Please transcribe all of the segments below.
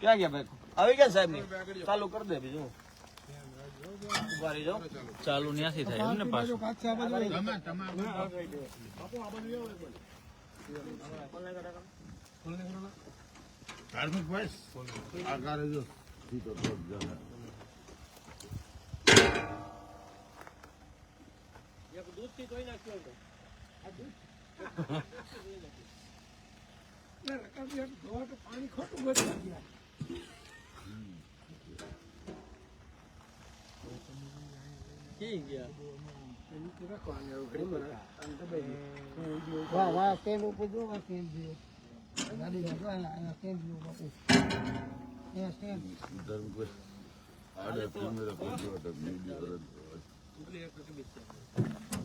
ક્યાં ગયા ભાઈ? આવી ગયા સાહેબની? ચાલુ કરી દે બીજું. ચાલુ ન્યાસી થાય એમને પાછું. ધાર્મિક ભાઈ જો ઉપર જો વાહ કેમ જો ગાડી ના જો આયા કેમ જો બાપુ અહીંયા સ્ટેન્ડ ધાર્મિક ભાઈ આડે ટીમેરે કોઈ અટક નહીં કરે બે વાલ સારું કરી નાખો નિકાલ થાય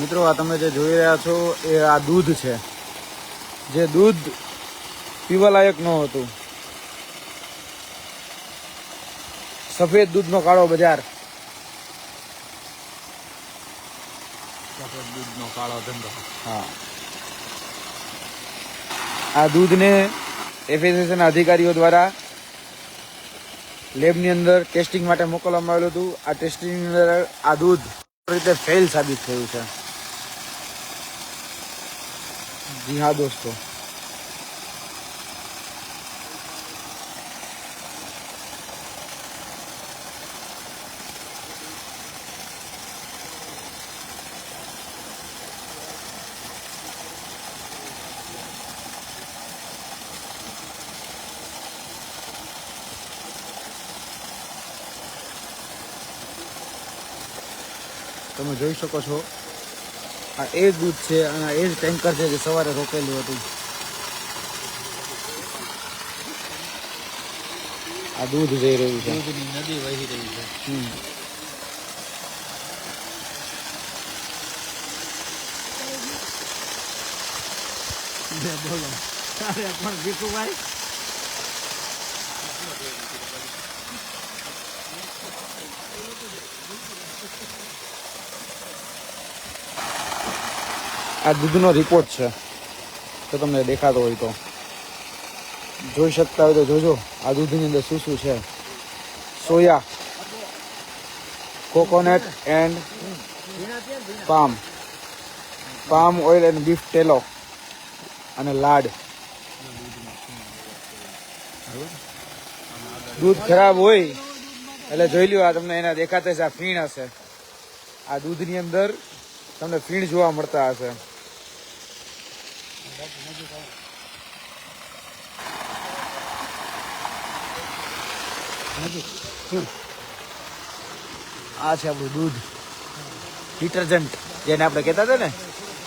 મિત્રો આ તમે જે જોઈ રહ્યા છો એ આ દૂધ છે. જે દૂધ પીવાલાયક ન હતું. સફેદ દૂધનો કાળો બજાર. સફેદ દૂધનો કાળો ધંધો. હા. આ દૂધને એફએસએસના અધિકારીઓ દ્વારા લેબની અંદર ટેસ્ટિંગ માટે મોકલવામાં આવેલું હતું. આ ટેસ્ટિંગની અંદર આ દૂધ રીતે ફેલ સાબિત થયું છે? જી હા, દોસ્તો. તમે જોઈ શકો છો. આ એ જ દૂધ છે અને એ જ ટેન્કર છે જે સવારે રોકેલું હતું. આ દૂધ જઈ રહ્યું છે. દૂધની નદી વહી રહી છે. હમ. બોલો. પણ ભીખુભાઈ આ દૂધનો રિપોર્ટ છે. તો તમને દેખાતો હોય તો. જોઈ શકતા હોય તો જોજો, આ દૂધની અંદર શું શું છે. Soya, coconut and palm. Palm oil and beef tallow. અને લાડ. દૂધ ખરાબ હોય, એટલે જોઈ લ્યો, આ તમને એના દેખાતા છે આ ફીણ હશે. આ દૂધની અંદર તમને ફીણ જોવા મળતા હશે. આ છે આપણું દૂધ. ડિટર્જન્ટ જેને આપણે કહેતા હતા ને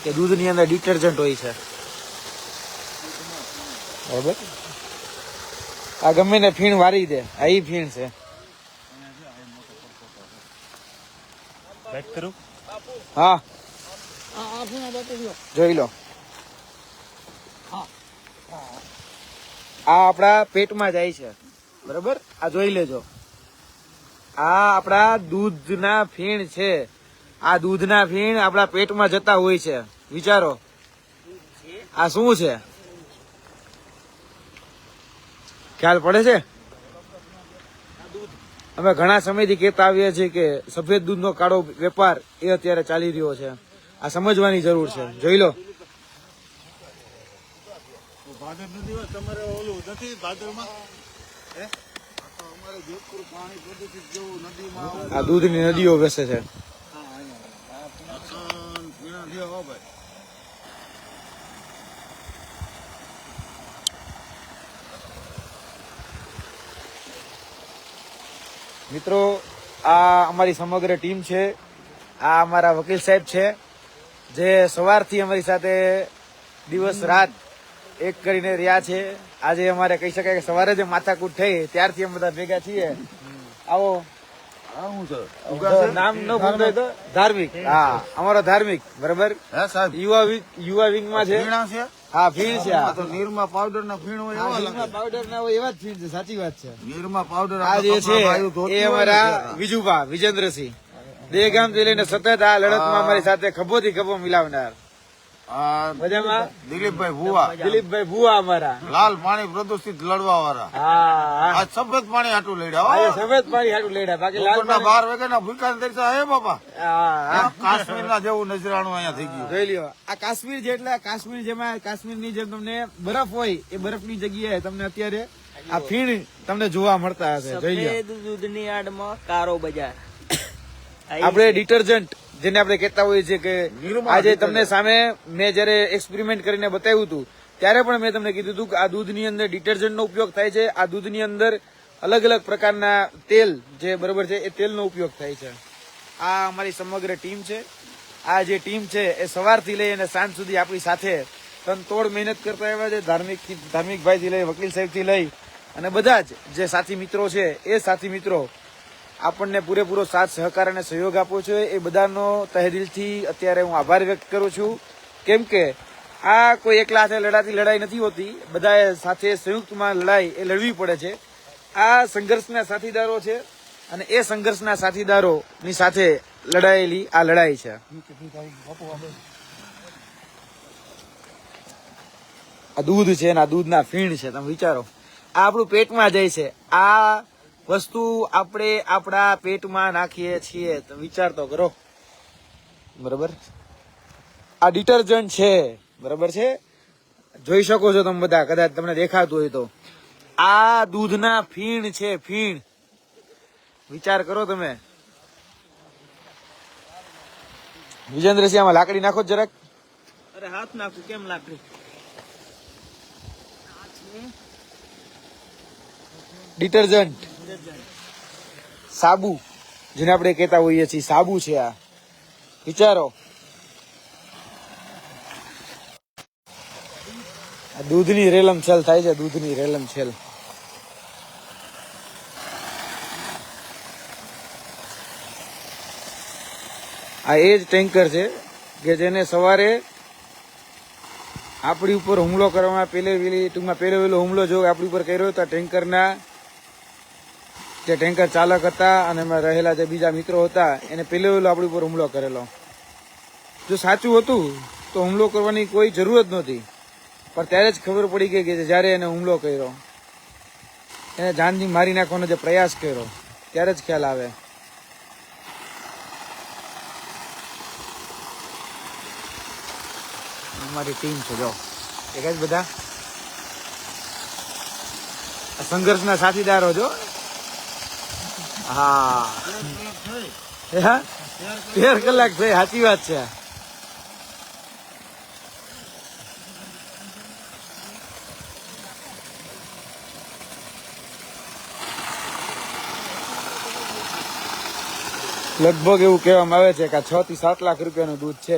કે દૂધની અંદર ડિટર્જન્ટ હોય છે. બરાબર? આ ગમે ને ફીણ વારી દે આ ઈ ફીણ છે. હા. જોઈ લો. આ આપણા પેટમાં જાય છે. બરાબર? આ જોઈ લેજો. આ આપણા દૂધના ફીણ છે. આ દૂધના ફીણ આપણા પેટમાં જતા હોય છે. વિચારો. આ શું છે? ખ્યાલ પડે છે? અમે ઘણા સમયથી કહેતા આવીએ છીએ કે સફેદ દૂધનો કાળો વેપાર એ અત્યારે ચાલી રહ્યો છે. આ સમજવાની જરૂર છે. જોઈ લો. ભાદર નદી તમારે ઓલું નથી ભાદરમાં? હે? અમારે જોધપુર પાણી પ્રદૂષિત જેવું નદીમાં આ દૂધની નદીઓ બેસે છે. મિત્રો આ અમારી સમગ્ર ટીમ છે. આ અમારા વકીલ સાહેબ છે. જે સવારથી અમારી સાથે દિવસ રાત એક કરીને રહ્યા છે. આજે અમારે કહી શકાય કે સવારે જે માથાકૂટ થઈ ત્યારથી અમે બધા ભેગા છીએ. આવો. નામ ન ભૂલતો તો ધાર્મિક. હા અમારો ધાર્મિક બરાબર? હે યુવા વિંગ યુવા વિંગમાં છે. છે? હા ફીણ છે આ. આ તો નીરમા પાવડર ના ફીણ હોય પાવડર ના હોય એવા જ ફીણ છે સાચી વાત છે. નીરમાં પાવડર આ જે છે એ અમારા વિજુભા વિજેન્દ્રસિંહ. દેગામથી લઈને સતત આ લડતમાં અમારી સાથે ખભો થી ખભો મિલાવનાર. મજામાં? દિલીપભાઈ ભુવા. દિલીપભાઈ ભુવા અમારા. લાલ પાણી પ્રદૂષિત લડવા વાળા આ સફેદ પાણી હાટું લડ્યા સફેદ પાણી હાટું લેડા બાકી લાલ બાર વાગ્યા ના ભૂકા હે બાપા? હા, હા. કાશ્મીર ના જેવું નજરાણું અહીંયા થઈ ગયું. જોઈ લ્યો. આ કાશ્મીર જેમાં કાશ્મીર જેમાં કાશ્મીરની જેમ તમને બરફ હોય એ બરફની જગ્યાએ તમને અત્યારે આ ફીણ તમને જોવા મળતા હશે. જોઈ લ્યો. દૂધની આડમાં કારો બજાર. આપણે ડિટર્જન્ટ જેને આપણે કહેતા હોઈએ છીએ કે આજે તમને સામે મેં જયારે એક્સપેરિમેન્ટ કરીને બતાવ્યું હતું ત્યારે પણ મેં તમને કીધું હતું કે આ દૂધની અંદર ડિટર્જન્ટનો ઉપયોગ થાય છે. આ દૂધની અંદર અલગ અલગ પ્રકારના તેલ જે બરોબર છે એ તેલનો ઉપયોગ થાય છે. આ અમારી સમગ્ર ટીમ છે. આ જે ટીમ છે એ સવારથી લઈ અને સાંજ સુધી આપણી સાથે તનતોડ મહેનત કરતા આવ્યા છે ધાર્મિક ધાર્મિકભાઈથી લઈ વકીલ સાહેબથી લઈ અને બધા જ જે સાથી મિત્રો છે એ સાથી મિત્રો આપણને પૂરેપૂરો સાથ, સહકાર અને સહયોગ આપો છો એ બધાનો તહેદિલથી અત્યારે હું આભાર વ્યક્ત કરું છું. કેમ કે આ કોઈ એકલા હાથે લડાતી લડાઈ નથી હોતી. બધાએ સાથે સંયુક્તમાં લડાઈ એ લડવી પડે છે. આ સંઘર્ષના સાથીદારો છે અને એ સંઘર્ષના સાથીદારોની સાથે લડાયેલી આ લડાઈ છે. આ દૂધ છે ને આ દૂધના ફીણ છે, તમે વિચારો. આ આપણું પેટમાં જાય છે. આ વસ્તુ આપણે આપણા પેટમાં નાખીએ છીએ તો વિચાર તો કરો. બરોબર? આ ડિટર્જન્ટ છે. બરોબર છે? જોઈ શકો છો તમે બધા કદાચ તમને દેખાતું હોય તો. આ દૂધના ફીણ છે ફીણ. વિચાર કરો તમે. વિજેન્દ્રસિંહ આમાં લાકડી નાખો જરાક. અરે હાથ નાખું કેમ લાકડી? ડિટર્જન્ટ સાબુ, જેને આપણે કહેતા હોઈએ છીએ, સાબુ છે આ. વિચારો. દૂધની રેલમ છેલ થાય છે દૂધની રેલમ છેલ. આ એ જ ટેન્કર છે કે જેને સવારે આપણી ઉપર હુમલો કરવામાં પેલે વેલી ટૂંકમાં પેલો વહેલો હુમલો જો આપણી ઉપર કર્યો તો આ ટેન્કરના જે ટેન્કર ચાલક હતા અને એમાં રહેલા જે બીજા મિત્રો હતા, એને પેલો વેલો આપણી ઉપર હુમલો કરેલો. જો સાચું હતું, તો હુમલો કરવાની કોઈ જરૂર જ નહોતી. પણ ત્યારે જ ખબર પડી ગઈ કે જ્યારે એને હુમલો કર્યો, એને જાનથી મારી નાખવાનો જે પ્રયાસ કર્યો, ત્યારે જ ખ્યાલ આવે. અમારી ટીમ છે, જો. એક જ બધા? સંઘર્ષના સાથીદારો, જો. હા? તેર કલાક થઈ, સાચી વાત છે. લગભગ એવું કહેવામાં આવે છે કે છ થી સાત લાખ રૂપિયાનું દૂધ છે.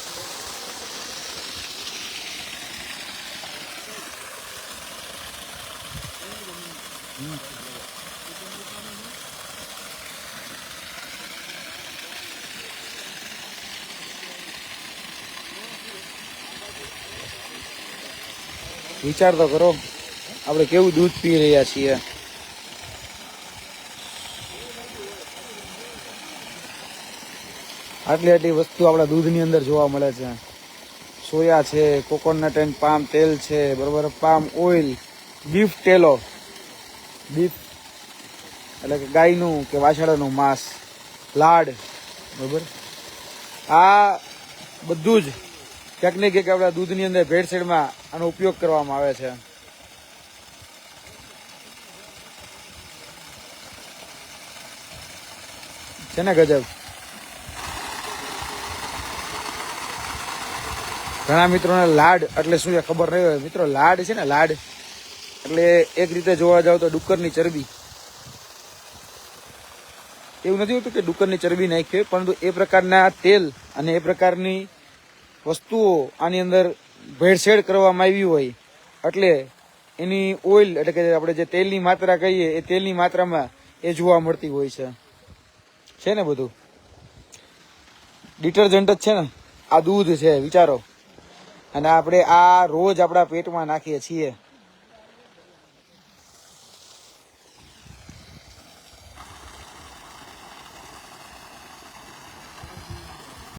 વિચાર તો કરો, આપણે કેવું દૂધ પી રહ્યા છીએ? આટલી આટલી વસ્તુ આપણા દૂધની અંદર જોવા મળે છે. સોયા છે, કોકોનટ એન્ડ પામ તેલ છે, બરોબર, પામ ઓઇલ, બીફ તેલો, બીફ એટલે કે ગાયનું કે વાછડાનું માંસ, લાડ, બરોબર? આ બધું જ ક્યાંક ને આપણા દૂધની અંદર ભેળસેળમાં આનો ઉપયોગ કરવામાં આવે છે. છે ને ગજબ? ઘણા મિત્રોને લાડ, એટલે શું છે ખબર નહીં હોય. મિત્રો, લાડ છે ને, લાડ. એટલે એક રીતે જોવા જાવ તો ડુક્કરની ચરબી. એવું નથી હોતું કે ડુક્કરની ચરબી નાખી પરંતુ એ પ્રકારના તેલ અને એ પ્રકારની વસ્તુઓ આની અંદર ભેળસેળ કરવામાં આવી હોય, એટલે એની ઓઇલ, એટલે કે આપણે જે તેલની માત્રા કહીએ, એ તેલની માત્રામાં એ જોવા મળતી હોય છે. છે ને બધું? ડિટર્જન્ટ જ છે ને? આ દૂધ છે, વિચારો. અને આપણે આ રોજ આપણા પેટમાં નાખીએ છીએ.